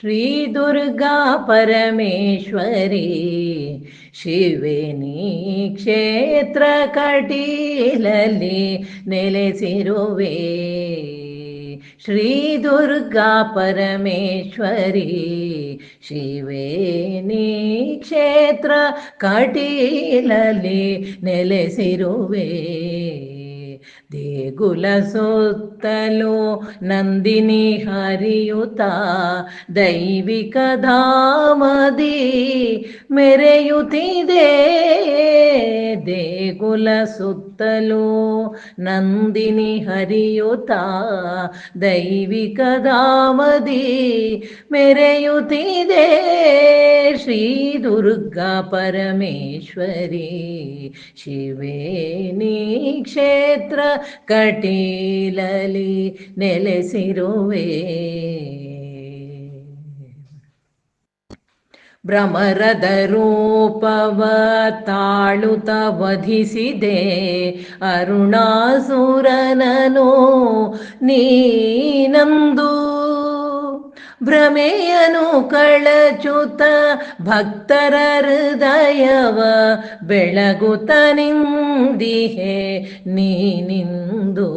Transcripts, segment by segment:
ಶ್ರೀ ದುರ್ಗಾ ಪರಮೇಶ್ವರಿ ಶಿವೇನಿ ಕ್ಷೇತ್ರ ಕಟೀಲಲ್ಲಿ ನೆಲೆಸಿರುವೆ. ಶ್ರೀ ದುರ್ಗಾ ಪರಮೇಶ್ವರಿ ಶಿವೇನಿ ಕ್ಷೇತ್ರ ಕಟೀಲಲ್ಲಿ ನೆಲೆಸಿರುವೆ. ದೇಗುಲ ಸುತ್ತಲೂ ನಂದಿನಿ ಹರಿಯುತ್ತ ದೈವಿಕ ಧಾಮದಿ ಮೆರೆಯುತ್ತಿದೆ. ದೇಗುಲ ಸುತ್ತಲೂ ನಂದಿನಿ ಹರಿಯುತ್ತ ದೈವಿಕ ಧಾಮದಿ ಮೆರೆಯುತ್ತಿದೆ. ಶ್ರೀ ದುರ್ಗಾ ಪರಮೇಶ್ವರಿ ಶಿವೇನಿ ಕ್ಷೇತ್ರ ಕಟೀಲಲಿ ನೆಲೆಸಿರುವೆ. ಭ್ರಮರದ ರೂಪವ ತಾಳುತ ವಧಿಸಿದೆ ಅರುಣಾಸುರನನು ನೀನಂದು ಭ್ರಮೆಯನು ಕಳಚುತ ಭಕ್ತರ ಹೃದಯವ ಬೆಳಗುತ ನಿಂದಿಹೆ ನೀನಿಂದು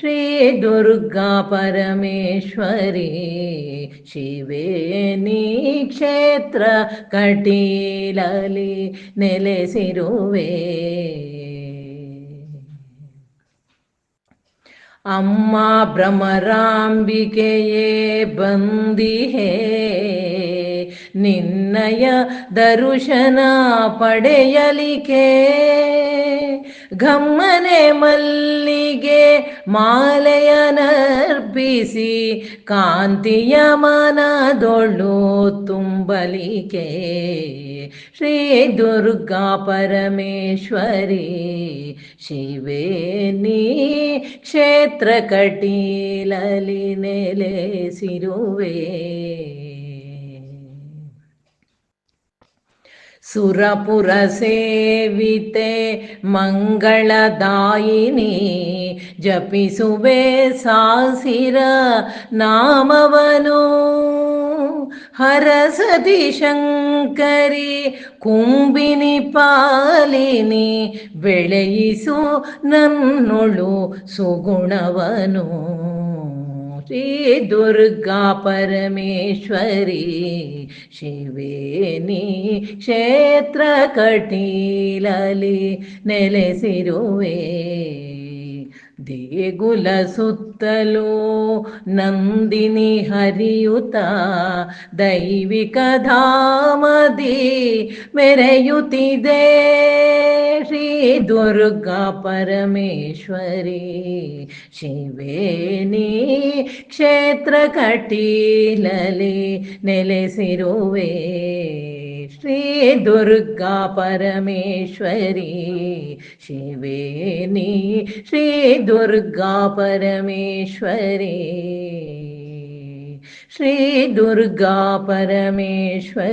ಶ್ರೀ ದುರ್ಗಾ ಪರಮೇಶ್ವರಿ ಶಿವೇನಿ ಕ್ಷೇತ್ರ ಕಟೀಲಲಿ ನೆಲೆಸಿರುವೆ. ಅಮ್ಮ ಭ್ರಮರಾಂಬಿಕೆಯೇ ಬಂದಿಹೇ, ನಿನ್ನಯ ದರುಶನ ಪಡೆಯಲಿಕೆ. ಗಮ್ಮನೆ ಮಲ್ಲಿಗೆ ಮಾಲೆಯನರ್ಪಿಸಿ, ಕಾಂತಿಯ ಮನದೊಳ್ಳು ತುಂಬಲಿಕೆ. ಶ್ರೀ ದುರ್ಗಾ ಪರಮೇಶ್ವರಿ ಶಿವೇನಿ ಕ್ಷೇತ್ರ ಕಟೀಲಲಿ ನೆಲೆಸಿರುವೆ. ಸುರಪುರ ಸೇವಿತೆ ಮಂಗಳದಾಯಿನಿ ಜಪಿಸುವೆ ಸಾಸಿರ ನಾಮವನು. ಹರಸತಿ ಶಂಕರಿ ಕುಂಬಿನಿ ಪಾಲಿನಿ ಬೆಳೆಯಿಸು ನನ್ನೊಳು ಸುಗುಣವನು. ಶ್ರೀ ದುರ್ಗಾ ಪರಮೇಶ್ವರಿ ಶಿವೇನಿ ಕ್ಷೇತ್ರ ಕಟೀಲಲಿ ನೆಲೆಸಿರುವೆ. ದೇಗುಲ ಸುತ್ತಲೂ ನಂದಿನಿ ಹರಿಯುತ ದೈವಿಕ ಧಾಮದಿ ಮೆರೆಯುತ್ತಿದೆ. ಶ್ರೀ ದುರ್ಗಾ ಪರಮೇಶ್ವರಿ ಶಿವೇನಿ ಕ್ಷೇತ್ರ ಕಟೀಲಲಿ ನೆಲೆಸಿರುವೆ. श्री दुर्गा परमेश्वरि शिवेणी श्रीदुर्गा परमेश्वरि। श्रीदुर्गा परमेश्वरी।